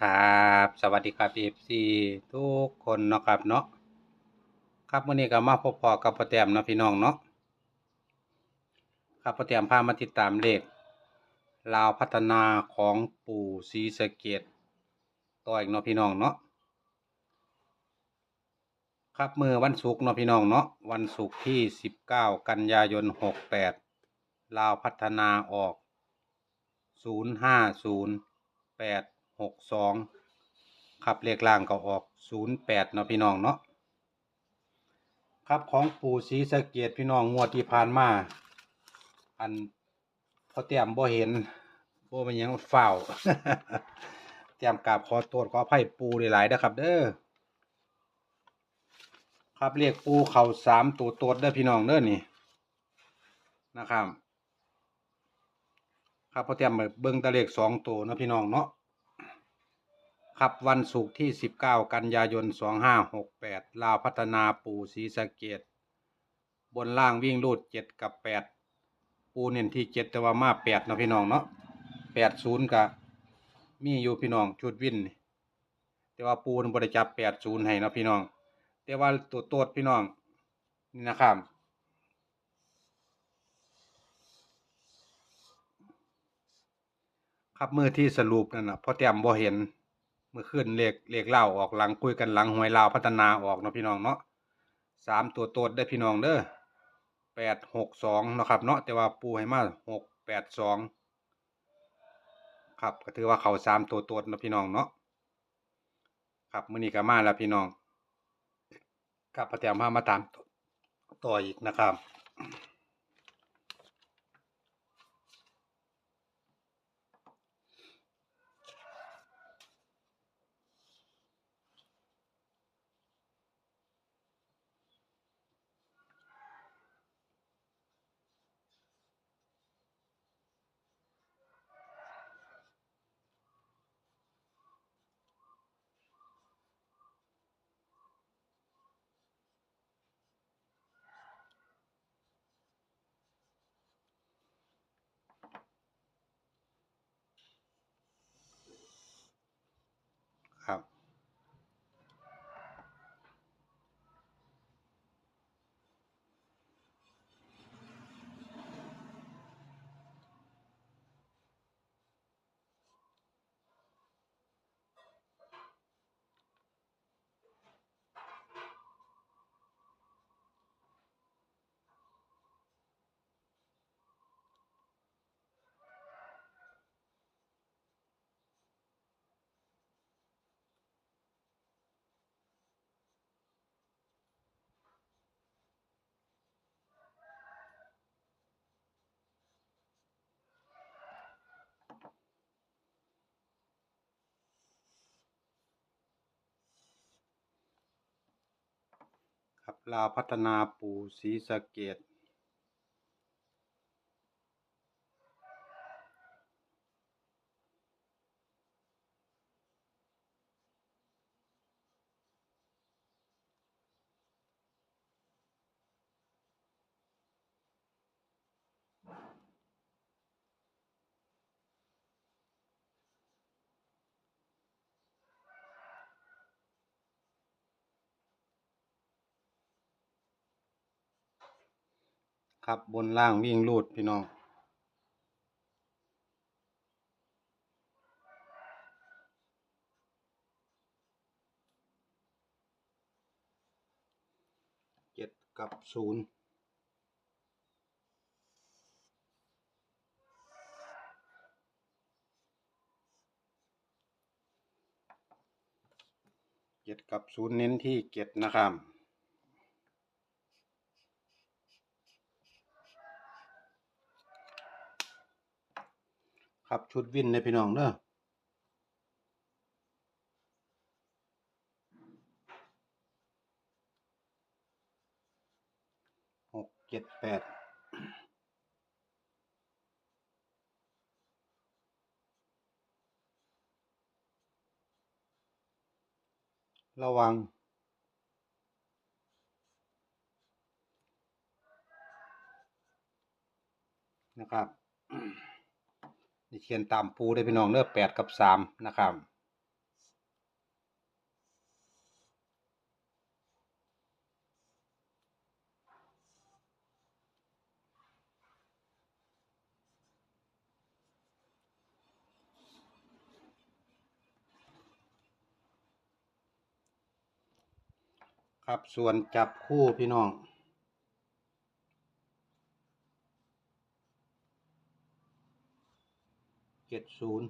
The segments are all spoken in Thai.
ครับสวัสดีครับ FC ทุกคนเนาะครับเนาะครับวันนี้ก็มาพบพอกับพ่อแตมนะพี่น้องเนาะครับพ่อแตมพามาติดตามเลขลาวพัฒนาของปู่ศรีสะเกดต่ออีกเนาะพี่น้องเนาะครับมือวันศุกร์เนาะพี่น้องเนาะวันศุกร์ที่ 19 กันยายน 68 ลาวพัฒนาออก 050 862ครับเลขล่างก็ออก08เนาะพี่น้องเนาะครับของปู่ศรีสะเกดพี่น้องงวดที่ผ่านมา อันพอเตรียมบ่เห็นบ่เป็นยังเฝ้าวเตรียมกราบขอโทษขออภัยปูหลายๆนะครับ เด้อครับเรียกปูเข่าสามตัวโตดเด้อพี่น้องเด้อนี่นะครับ ครับพอเตรียมเบิ่งตะเลขสองตัวนะพี่น้องเนาะ ครับวันศุกร์ที่ 19 กันยายน 2568 ลาวพัฒนาปูศรีสะเกดบนล่างวิ่งรูด 7 กับ 8 ปูเน้นที่ 7 แต่ว่ามา 8 เนาะพี่น้องเนาะ80 กับมีอยู่พี่น้องชุดวินนี่แต่ว่าปูนบ่ได้จับ 80 ให้เนาะพี่น้อง แต่ว่าตัวโตดพี่น้อง นี่นะครับครับมือที่สรุปนั่นนะพอเตรียมบ่เห็น มื่อขึ้นเลขเลขเล่าออกหลังคุยกันหลังหวยลาวพัฒนาออกเนาะพี่น้องเนาะสามตัวโตดได้พี่น้องเด้อแปดหกสองเนาะครับเนาะแต่ว่าปูให้มาหกแปดสองครับก็ถือว่าเขาสามตัวโตดเนาะพี่น้องเนาะครับมื้อนี้ก็มาแล้วพี่น้องครับพอเตรียมพามาตามต่ออีกนะครับ ลาวพัฒนาปู่ศรีสะเกด ครับบนล่างวิ่งรูดพี่น้อง เจ็ดกับศูนย์เจ็ดกับศูนย์เน้นที่เจ็ดนะครับ ครับชุดวินในพี่น้องเนอะหกเจ็ดแปดระวังนะครับ เทียนตามปูได้พี่น้องเนื้อแปดกับสามนะครับครับส่วนจับคู่พี่น้อง จ็ดศูนย์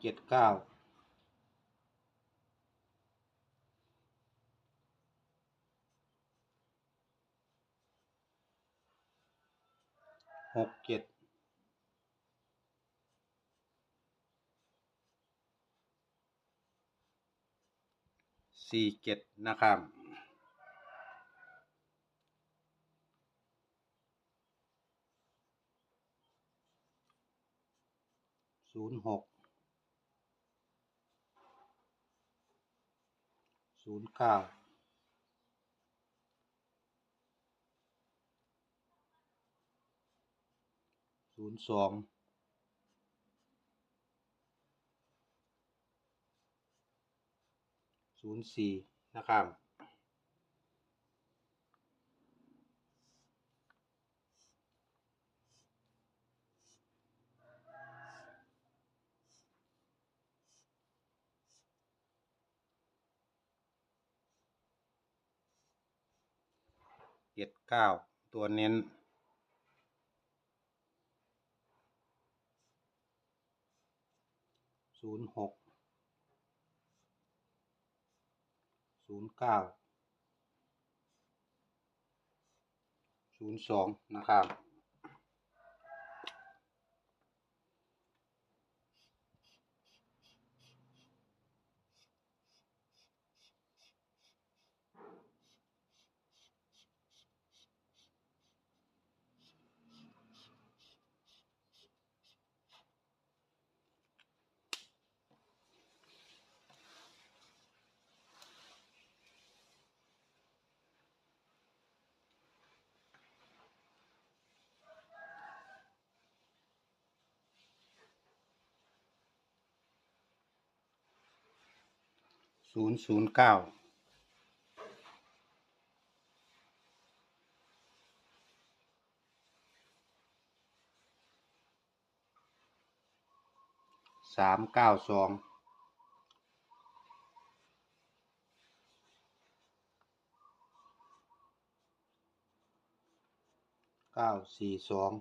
เจ็ดเก้าหกเจ็ดสี่เจ็ดนะครับ ศูนย์หกศูนย์เก้าศูนย์สองศูนย์สี่นะครับ จ็ดเก้าตัวเน้น ศูนย์หก ศูนย์เก้า ศูนย์สองนะครับ ศูนย์ศูนย์เก้าสามเก้าสองเก้าสี่สอง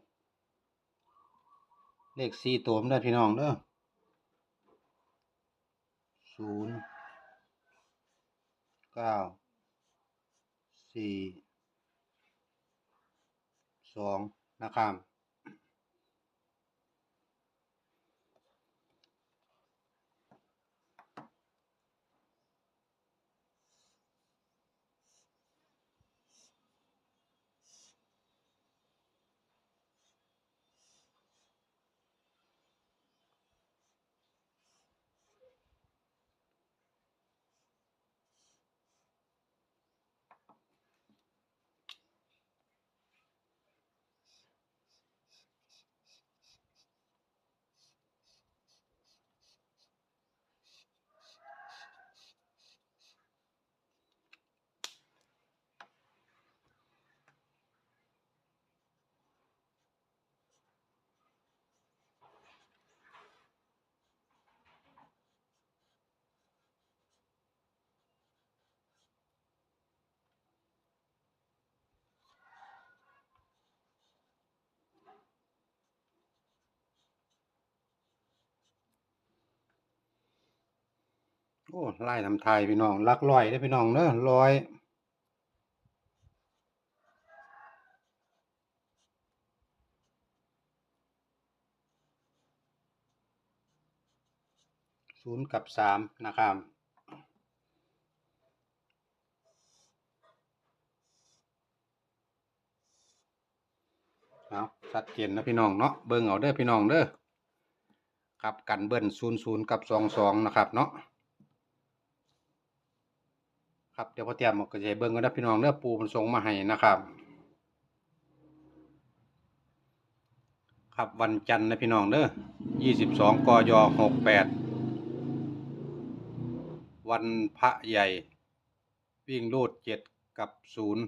เลขสี่ตัวมันได้พี่น้องเด้อศูนย์ ก้าสี่สองนะครับ โอ้ไล่ทำไทยพี่น้องลักลอยได้พี่น้องเนอะร้อยศูนย์กับสามนะครับเอาชัดเจนนะพี่น้องเนาะเบิ่งเอาเด้อพี่น้องเด้อครับกันเบิ้ลศูนย์ศูนย์กับสองสองนะครับเนาะ ครับเดี๋ยวพอเตรียมก็จะเบิ่งกันนะพี่น้องเด้อปูมันส่งมาให้นะครับ ครับวันจันทร์นะพี่น้องเด้อยี่สิบสองกยหกแปดวันพระใหญ่ วิ่งรูดเจ็ดกับศูนย์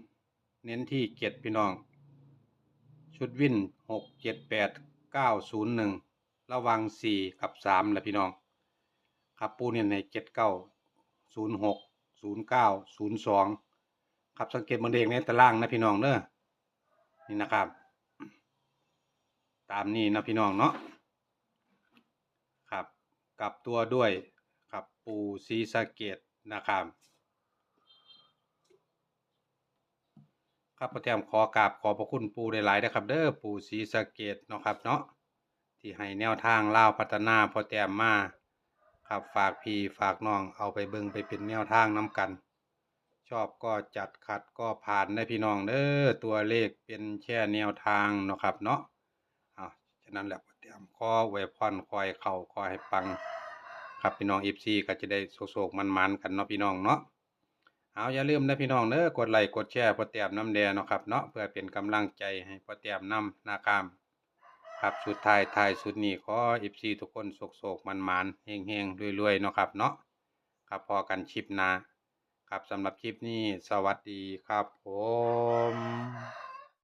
เน้นที่เจ็ดพี่น้อง ชุดวิ่นหกเจ็ดแปดเก้าศูนย์หนึ่งระวังสี่กับสามแหละพี่น้อง ครับปูเนี่ยในเจ็ดเก้าศูนย์หก ศูนย์เก้าศูนย์สองครับสังเกตเบนเองในตารางนะพี่น้องเนอะนี่นะครับ ตามนี้นะพี่น้องเนาะครับกลับตัวด้วยครับปูซีสะเกตนะครับครับพระแต้มขอกราบขอพระคุณปูหลายๆนะครับ เด้อปูศรีสะเกดเนาะครับเนาะที่ให้แนวทางเล่าพัฒนาพอแต้มมา ครับฝากพี่ฝากน้องเอาไปเบิ่งไปเป็นแนวทางน้กัน ชอบก็จัดขัดก็ผ่านได้พี่น้องเด้อตัวเลขเป็นแค่แนวทางเนาะครับเนาะอ่าฉะนั้นแหละพอแต้มขอไว้พรคอยเข่าคอยให้ปัง ครับพี่น้อง FC ก็จะได้โศกๆมันๆกันเนาะพี่น้องเนาะเอาอย่าลืมนะพี่น้องเด้อกดไลค์กดแชร์พอแต้มน้ำแดงเนาะครับเนาะเพื่อเป็นกำลังใจให้พอแต้มนำนาคาม ครับสุดท้ายท้ายสุดนี้ขออิฟซีทุกคนโศกๆมันมันเฮงเฮงรวยๆเนาะครับเนาะครับพอกันชิปนา ครับสำหรับคลิปนี้สวัสดีครับผม